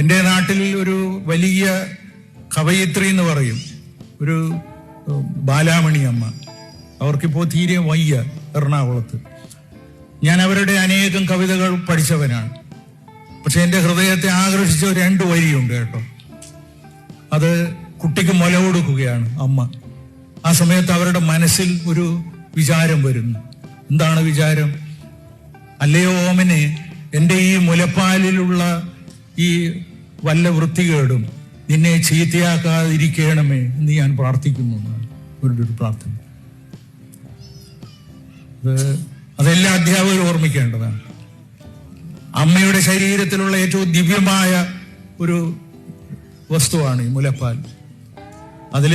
എന്റെ നാട്ടിൽ ഒരു വലിയ കവയിത്രി എന്ന് പറയും. ഒരു ബാലാമണി അമ്മ. അവർക്കിപ്പോൾ തീരെ വയ്യ എറണാകുളത്ത്. ഞാൻ അവരുടെ അനേകം കവിതകൾ പഠിച്ചവനാണ്. പക്ഷെ എന്റെ ഹൃദയത്തെ ആകർഷിച്ച രണ്ട് വരിയുണ്ട് കേട്ടോ. അത് കുട്ടിക്ക് മുല കൊടുക്കുകയാണ് അമ്മ. ആ സമയത്ത് അവരുടെ മനസ്സിൽ ഒരു വിചാരം വരുന്നു. എന്താണ് വിചാരം? അല്ലയോ ഓമനെ എന്റെ ഈ മുലപ്പാലിലുള്ള ഈ വല്ല വൃത്തികേടും നിന്നെ ചീത്തയാക്കാതിരിക്കണമേ എന്ന് ഞാൻ പ്രാർത്ഥിക്കുന്നു എന്നാണ് ഒരു പ്രാർത്ഥന. അത് അതെല്ലാ അധ്യാപകരും ഓർമ്മിക്കേണ്ടതാണ്. അമ്മയുടെ ശരീരത്തിലുള്ള ഏറ്റവും ദിവ്യമായ ഒരു വസ്തുവാണ് ഈ മുലപ്പാൽ. അതിൽ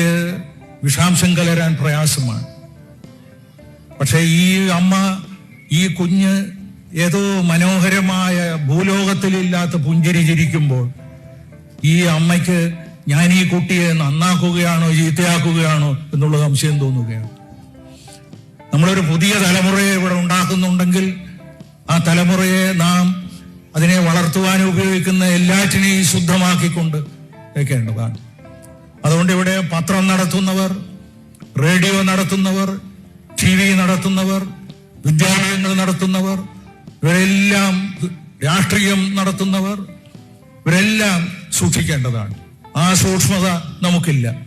വിഷാംശം കലരാൻ പ്രയാസമാണ്. പക്ഷേ ഈ അമ്മ ഈ കുഞ്ഞ് ഏതോ മനോഹരമായ ഭൂലോകത്തിലില്ലാത്ത പുഞ്ചിരി ചിരിക്കുമ്പോൾ ഈ അമ്മയ്ക്ക് ഞാൻ ഈ കുട്ടിയെ നന്നാക്കുകയാണോ ചീത്തയാക്കുകയാണോ എന്നുള്ള സംശയം തോന്നുകയാണ്. നമ്മളൊരു പുതിയ തലമുറയെ ഇവിടെ ഉണ്ടാക്കുന്നുണ്ടെങ്കിൽ ആ തലമുറയെ നാം അതിനെ വളർത്തുവാൻ ഉപയോഗിക്കുന്ന എല്ലാറ്റിനെയും ശുദ്ധമാക്കിക്കൊണ്ട് വെക്കേണ്ടതാണ്. അതുകൊണ്ട് ഇവിടെ പത്രം നടത്തുന്നവർ റേഡിയോ നടത്തുന്നവർ ടി വി നടത്തുന്നവർ വിദ്യാലയങ്ങൾ നടത്തുന്നവർ ഇവരെല്ലാം രാഷ്ട്രീയം നടത്തുന്നവർ ഇവരെല്ലാം സൂക്ഷിക്കേണ്ടതാണ്. ആ സൂക്ഷ്മത നമുക്കില്ല.